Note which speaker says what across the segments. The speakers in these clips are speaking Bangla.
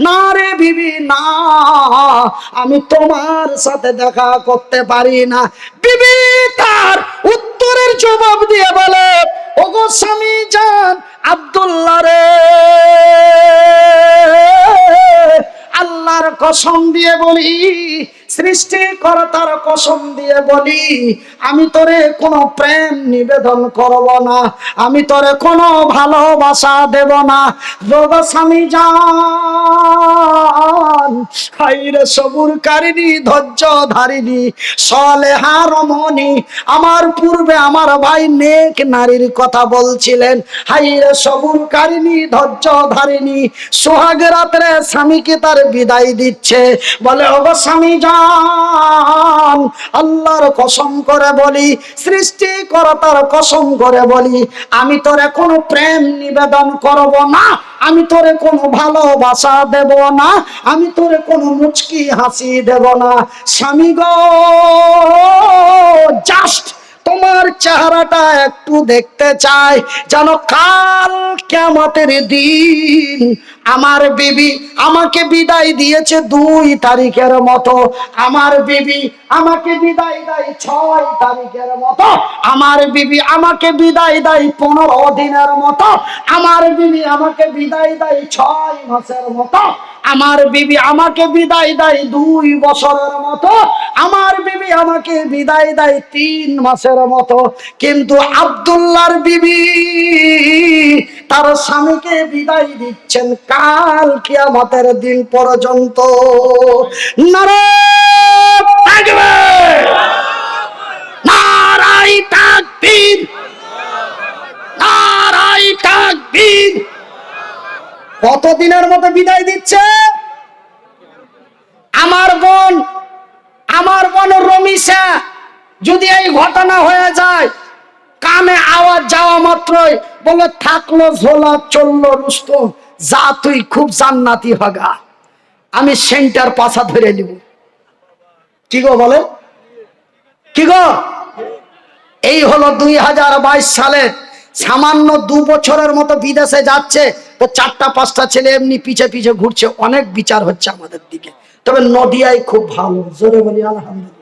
Speaker 1: না রে বিবি, না। আমি তোমার সাথে দেখা করতে পারি না। বিবি তার উত্তরের জবাব দিয়ে বলে, ওগো স্বামী যান আব্দুল্লাহ রে। আল্লাহর কসম দিয়ে বলি সৃষ্টিকর্তার কসম দিয়ে বলি, আমি তোরে কোনো প্রেম নিবেদন করব না, আমি তোরে কোনো ভালোবাসা দেব না। যোগ স্বামী যান, হাইরে সবুর কারিনী, ধৈর্য ধারিনী, সলেহা রমণী, আমার পূর্বে আমার ভাই নেক নারীর কথা বলছিলেন। হাইরে সবুর কারিনী, ধৈর্য ধারিনী, সোহাগ রাত্রে স্বামীকে তার বিদায় দিচ্ছে। বলে, ওগো স্বামী যান আল্লাহর কসম করে বলি, সৃষ্টিকর্তার কসম করে বলি, আমি তোরে কোনো প্রেম নিবেদন করব না, আমি তোরে কোনো ভালোবাসা দেব না, আমি তোরে কোনো মুচকি হাসি দেব না। স্বামী গো জাস্ট তোমার চেহারাটা একটু দেখতে চাই, যেন কাল কেমতের দিন আমার বিবি আমাকে বিদায় দিয়েছে দুই তারিখের মতো। আমার বিবি আমাকে বিদায় দেয় ছয় তারিখের মতো। আমার বিবি আমাকে বিদায় দেয় পনেরো দিনের মতো। আমার বিবি আমাকে বিদায় দেয় ছয় মাসের মতো। আমার বিবি আমাকে বিদায় দেয় দুই বছরের মতো। আমার বিবি আমাকে বিদায় দেয় তিন মাসের মতো। কিন্তু আব্দুল্লাহর বিবি তার স্বামীকে বিদায় দিচ্ছেন কাল কিয়ামতের দিন পর্যন্ত। কতদিনের মতো বিদায় দিচ্ছে আমার বোন আমার বোন রমিসা যদি এই ঘটনা হয়ে যায়। কানে আওয়াজ যাওয়া মাত্রই বলে, থাকল ঝোলা, চলল রুস্তম যা তুই খুব জান্নাতি হগা। আমি সেন্টার পাশা ধরে নিব। কি গো বলে? কি গো? এই হলো দুই হাজার বাইশ সালে সামান্য দু বছরের মতো বিদেশে যাচ্ছে, তো চারটা, পাঁচটা ছেলে এমনি পিছে পিছে ঘুরছে। অনেক বিচার হচ্ছে আমাদের দিকে। তবে নদিয়ায় খুব ভালো। জোরে বলি, আলহামদুলিল্লাহ।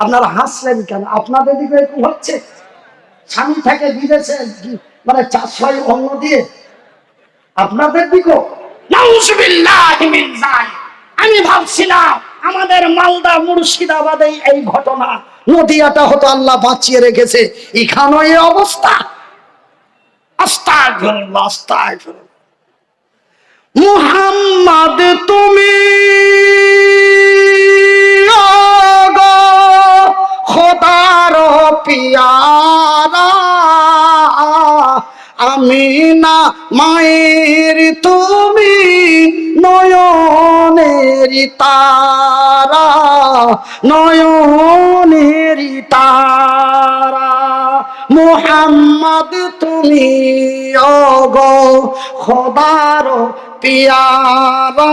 Speaker 1: আপনারা হাসলেন কেন? আপনাদের দিকে এরকম হচ্ছে স্বামী থাকে বিদেশে মানে চাষ হয় অন্য দিয়ে আপনাদের দিকেও যালিক। আমি ভাবছিলাম আমাদের মালদা মুর্শিদাবাদে এই ঘটনা। নদিয়াটা হতো আল্লাহ বাঁচিয়ে রেখেছে। এখানেও এই অবস্থা। মুহাম্মদ তুমি পিয়ারা আমি না মায়ের তুমি নয়নের তারা নয়নের তারা। মোহাম্মদ তুমি ওগো খোদার পিয়ারা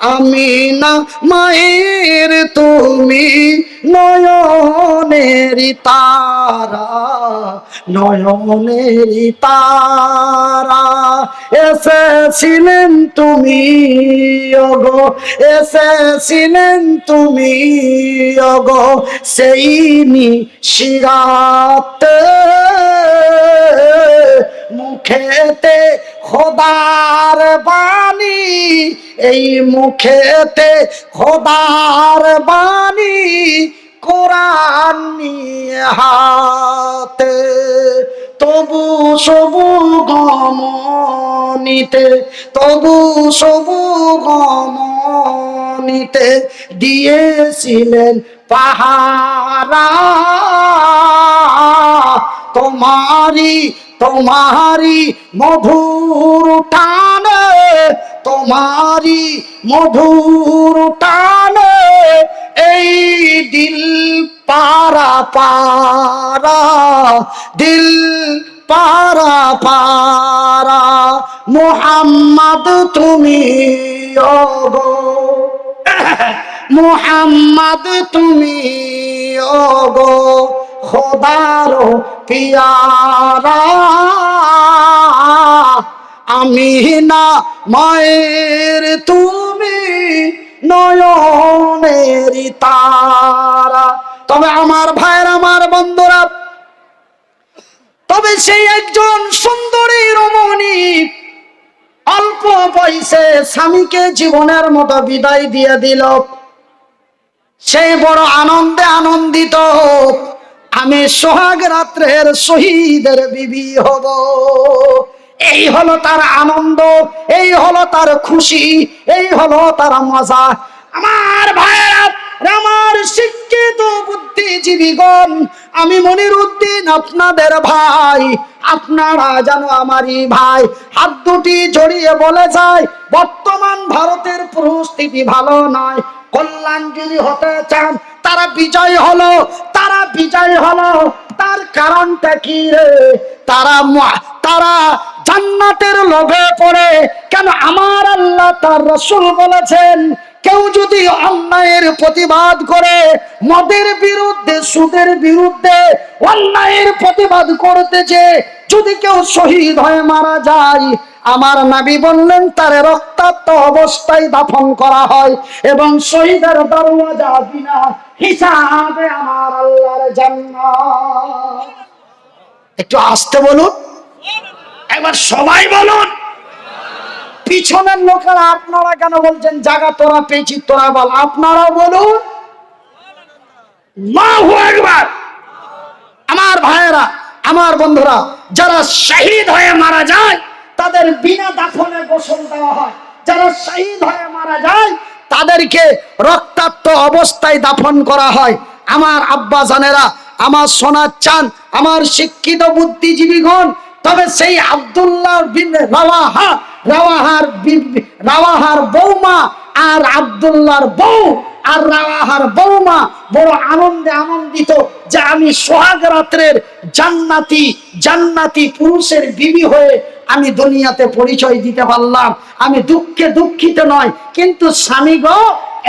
Speaker 1: আমি না মায়ের, তুমি নয়নের তারা নয়নের তারা। এসেছিলেন তুমি, ওগো, এসেছিলেন তুমি, ওগো, সেই নি শিরাতে মুখেতে খোদার বাণী, এই মুখেতে খোদার বাণী কোরআন হাতে। তবু সবু গমনিতে, তবু সবু গমনিতে দিয়েছিলেন পাহারা তোমারি তোমারি মধুর টানে, তোমারি মধুর টানে, এই দিল পারা পারা দিল পারা পারা মোহাম্মদ তুমি ওগো মোহাম্মদ তুমি, ওগো খোদার পিয়ারা। আমি না মায়ের, তুমি নয়নের তারা। তবে আমার ভাইয়ের, আমার বন্ধুরা, তবে সেই একজন সুন্দরী রমণী অল্প বয়সে স্বামীকে জীবনের মতো বিদায় দিয়ে দিল। সেই বড় আনন্দে আনন্দিত আমি সোহাগ রাত্রের শহীদের বিবি হব। এই হলো তার আনন্দ, এই হলো তার খুশি, এই হলো তার মজা। আমার ভাইয়েরা, আমার শিক্ষিত বুদ্ধিজীবীগণ, আমি মনির উদ্দিন আপনাদের ভাই, আপনারা যেন আমারই ভাই। হাত দুটি জড়িয়ে বলে যায়, বর্তমান ভারতের পরিস্থিতি ভালো নয় কল্যাণ যদি হতে চান, তারা বিজয় হলো, তারা বিজয় হলো। তার কারণটা কি রে? তারা তারা জান্নাতের লোভে পড়ে। কেন আমার আল্লাহ তার রসুল বলেছেন, কেউ যদি অন্যায়ের প্রতিবাদ করে, মদের বিরুদ্ধে, সুদের বিরুদ্ধে অন্যায়ের প্রতিবাদ করতে করতেছে যদি কেউ শহীদ হয়ে মারা যায়, আমার নাবি বললেন, তার রক্তাক্ত অবস্থায় দাফন করা হয় এবং শহীদের দরওয়াজা বিনা হিসাবে আমার আল্লাহর জান্নাত। একটু আসতে বলুন। একবার সবাই বলুন। পিছনের লোকেরা আপনারা কেন বলছেন জায়গা তোরা পেয়েছি তোরা বল। আপনারা বলুন। আল্লাহু আকবার। আমার ভাইয়েরা আমার বন্ধুরা, যারা শহীদ হয়ে মারা যায়, তাদের বিনা দাফনে গোসল দেওয়া হয়। যারা শহীদ হয়ে মারা যায়, তাদেরকে রক্তাক্ত অবস্থায় দাফন করা হয়। আমার আব্বা জানেরা, আমার সোনার চান আমার শিক্ষিত বুদ্ধিজীবীগণ, তবে সেই আব্দুল্লাহ বিন রাওয়াহা, রাওয়াহার রাওয়াহার বৌমা আর আব্দুল্লাহর বউ আর রাওয়াহার বৌমা বড় আনন্দে আনন্দিত যে আমি সোহাগ রাত্রের জান্নাতি জান্নাতি পুরুষের বিবি হয়ে আমি দুনিয়াতে পরিচয় দিতে পারলাম। আমি দুঃখে দুঃখিত নয়, কিন্তু স্বামী গো,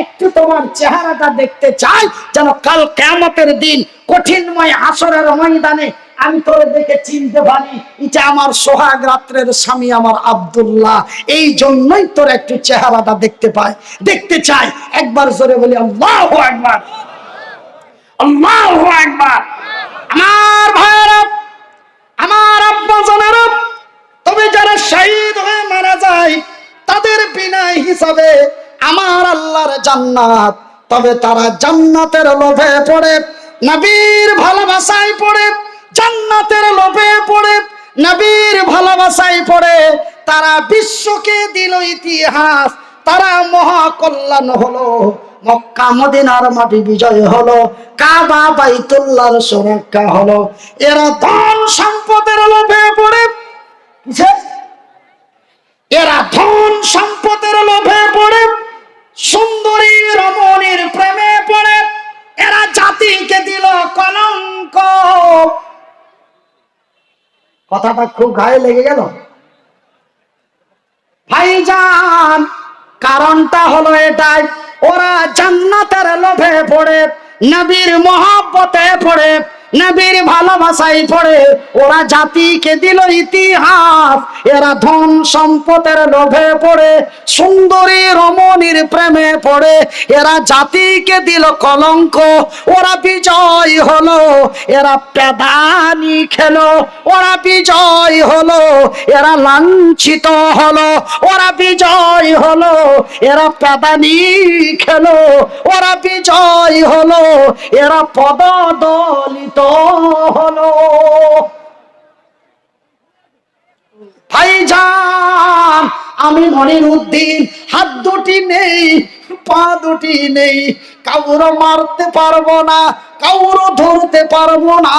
Speaker 1: একটু তোমার চেহারাটা দেখতে চাই, যেন কাল কেমতের দিন কঠিনময় আসরের ময়দানে আমি তোরে দেখে চিনতে পারি এটা আমার সোহাগ রাত্রের স্বামী আমার আব্দুল্লাহ। এই জন্যই তোর একটু চেহারাটা দেখতে পাই, দেখতে চাই। একবার জোরে বলি, আল্লাহ একবার আল্লাহ একবার আমার ভাইয়েরা আমার আব্বা জানেরা তবে যারা শহীদ হয়ে মারা যায়, তাদের বিনয় হিসাবে আমার আল্লাহর জান্নাত। তবে তারা জান্নাতের লোভে পড়ে, নবীর ভালোবাসায় পড়ে, জান্নাতের লোভে পড়ে, নবীর ভালোবাসায় পড়ে। তারা বিশ্বকে দিল ইতিহাস, তারা মহাকল্যাণ হলো। মক্কা মদিনার মাটি বিজয় হলো, কাবা বাইতুল্লাহর সুরক্ষা হলো। এরা ধন সম্পদের লোভে পড়ে? এরা ধন সম্পদের লোভে পড়ে। সুন্দরী রমণীর প্রেমে পড়ে। এরা জাতিকে দিল কলঙ্ক। কথাটা খুব গায়ে লেগে গেল। ভাইজান, কারণটা হলো এটাই। ওরা জান্নাতের লোভে পড়ে নবীর মহাব্বতে পড়ে। নবীর ভালোবাসায় পড়ে, ওরা জাতিকে দিল ইতিহাস। এরা ধন সম্পদের লোভে পড়ে, সুন্দরী রমণীর প্রেমে পড়ে। এরা জাতিকে দিল কলঙ্ক, ওরা বিজয় হলো। এরা পেদানি খেলো, ওরা বিজয় হলো। এরা লাঞ্ছিত হলো, ওরা বিজয় হলো। এরা পেদানি খেলো, ওরা বিজয় হলো। এরা পদদলিত হলো। ভাইজান, আমি মনির উদ্দিন, হাত দুটি নেই, পা দুটি নেই, কাউর মারতে পারব না। কাউর ধরতে পারব না।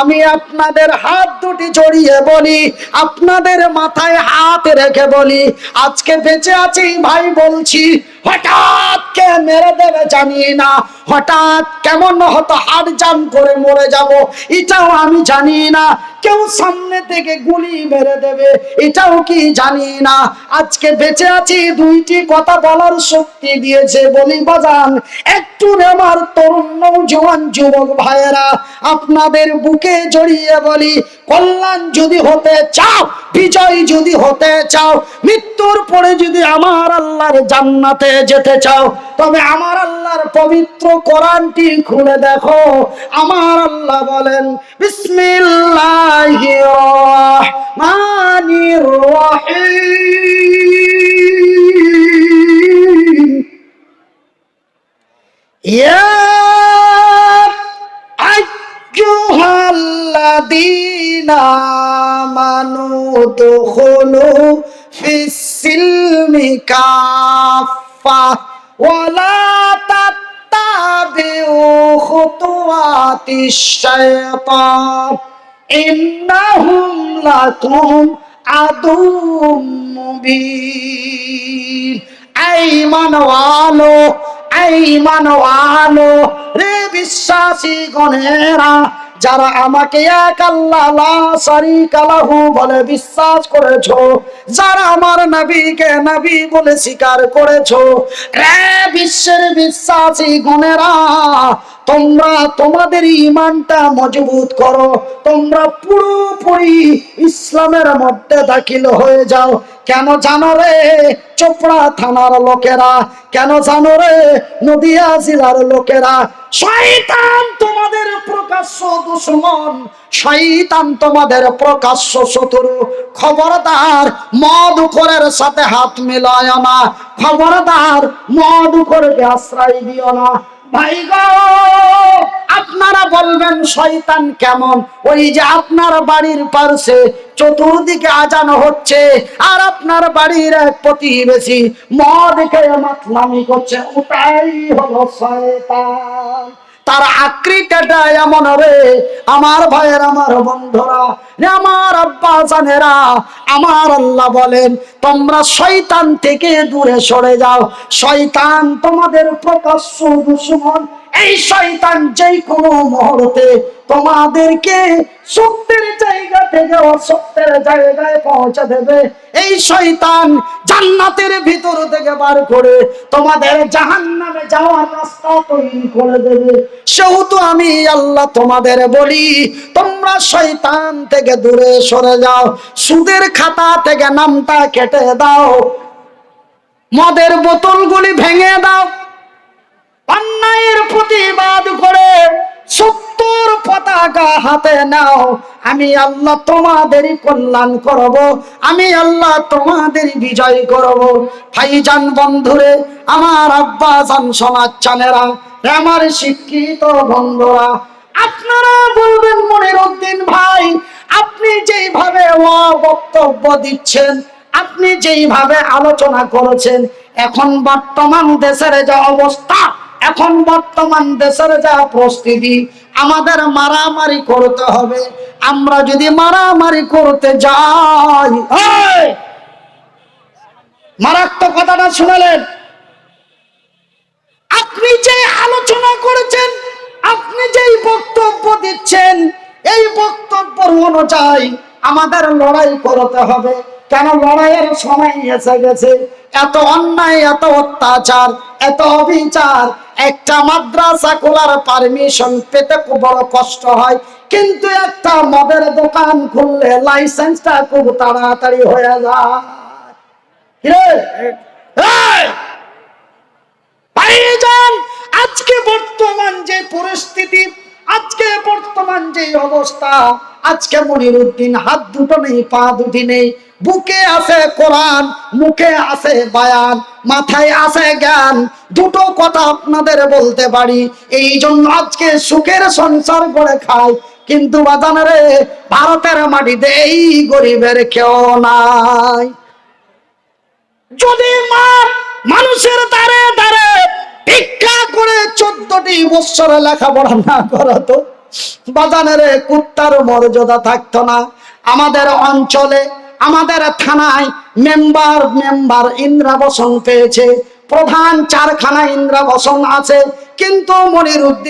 Speaker 1: আমি আপনাদের হাত দুটি জড়িয়ে বলি, আপনাদের মাথায় হাত রেখে বলি। আজকে বেঁচে আছি ভাই বলছি, হঠাৎ কে মেরে দেবে জানি না। হঠাৎ কেমন হতো জাম করে মরে যাব, এটাও আমি জানি না। কেউ সামনে থেকে গুলি মেরে দেবে, এটাও কি জানি না। আজকে বেঁচে আছি, দুইটি কথা বলার শক্তি দিয়েছে। বলি, বাজান, একটু আমার তরুণ নৌজওয়ান নওজওয়ান যুবক ভাইয়েরা, আপনাদের বুকে জড়িয়ে বলি, কল্যাণ যদি হতে চাও, বিজয় যদি হতে চাও, মৃত্যুর পরে যদি আমার আল্লাহর জান্নাতে যেতে চাও, তবে আমার আল্লাহর পবিত্র কোরআনটি খুলে দেখো। আমার আল্লাহ বলেন বিসমিল্লাহির রহমানির রহিম। الذين آمنوا ادخلوا في السلم كافة ولا تتبعوا خطوات الشيطان إنهم لكم عدو مبين এই মানওয়ালো এই মানওয়ালো রে বিশ্বাসী গণেরা যারা আমাকে এক আল্লাহ লাহু বলে বিশ্বাস করেছ, যারা আমার নবীকে নবী বলে স্বীকার করেছ রে বিশ্বের বিশ্বাসী গণেরা, তোমরা তোমাদের ইমানটা মজবুত করো, তোমরা পুরোপুরি ইসলামের মধ্যে দাখিল হয়ে যাও। কেন জানো রে চোপড়া থানার লোকেরা? কেন জানো রে নদিয়া জেলার লোকেরা? শয়তান তোমাদের প্রকাশ্য দুশ্মন, শয়তান তোমাদের প্রকাশ্য শত্রু। খবরদার মদ করের সাথে হাত মিলায় না। খবরদার মদ করে আশ্রয় দিও না। ভাই গো, আপনারা বলবেন শয়তান কেমন? ওই যে আপনার বাড়ির পার্শ্বে চতুর্দিকে আজানো হচ্ছে, আর আপনার বাড়ির এক প্রতিবেশী মদ খেয়ে মাতলামি করছে। ওটাই হলো শয়তান। তার আকৃতিটা এমন রে আমার ভাইয়ের, আমার বন্ধুরা আমার আব্বা জানেরা, আমার আল্লাহ বলেন, তোমরা শৈতান থেকে দূরে সরে যাও। শৈতান তোমাদের প্রকাশ্য দুশ্মন এই শয়তান যেই কোনো মুহূর্তে তোমাদেরকে সত্যের জায়গা থেকে অসত্যের জায়গায় পৌঁছে দেবে। এই শয়তান জান্নাতের ভিতর থেকে বার করে তোমাদের জাহান্নামে যাওয়ার রাস্তা তৈরি করে দেবে। সেহেতু আমি আল্লাহ তোমাদের বলি, তোমরা শয়তান থেকে দূরে সরে যাও, সুদের খাতা থেকে নামটা কেটে দাও, মদের বোতলগুলি ভেঙে দাও অন্যায়ের প্রতিবাদ করে সত্তর পতাকা হাতে নাও। আমি আল্লাহ তোমাদেরই কল্যাণ করব, আমি আল্লাহ তোমাদের বিজয় করব। ভাইজান বন্ধুরে, আমার আব্বা জান সমাচানেরা আমার শিক্ষিত বন্ধুরা, আপনারা বলবেন মনির উদ্দিন ভাই, আপনি যেইভাবে বক্তব্য দিচ্ছেন, আপনি যেইভাবে আলোচনা করেছেন, এখন বর্তমান দেশের যা অবস্থা এখন বর্তমান দেশের যা পরিস্থিতি, আমাদের মারামারি করতে হবে। আমরা যদি মারামারি করতে যাই মারাত্মক কথাটা শুনলেন। আপনি যে আলোচনা করেছেন, আপনি যেই বক্তব্য দিচ্ছেন, এই বক্তব্য অনুযায়ী আমাদের লড়াই করতে হবে। কেন লড়াইয়ের সময় এসে গেছে? এত অন্যায়, এত অত্যাচার, এত অবিচার। একটা মাদ্রাসা খোলার পারমিশন পেতে খুব বড় কষ্ট হয়। কিন্তু একটা মদের দোকান খুললে লাইসেন্সটা খুব তাড়াতাড়ি হয়ে যায়? আজকে বর্তমান যে পরিস্থিতি আজকে বর্তমান যে অবস্থা, আজকে মনির উদ্দিন হাত দুটো নেই, পা দুটি নেই। বুকে আছে কোরআন, মুখে আছে বায়ান, মাথায় আছে জ্ঞান। দুটো কথা আপনাদের বলতে পারি, এই জন্য আজকে সুখের সংসার করে খাই। কিন্তু বাজানারে ভারতের মাটিতে এই গরিবের কেউ নাই। যদি মানুষের দ্বারে দ্বারে ভিক্ষা করে চোদ্দটি বৎসরে লেখাপড়া না করতো বাজানের কুত্তার মর্যাদা থাকতো না। আমাদের অঞ্চলে, আমাদের থানায় মেম্বার মেম্বার ইন্দ্রাবসন পেয়েছে। প্রধান চারখানা ইন্দ্রাবসন আছে। কিন্তু মনির উদ্দিন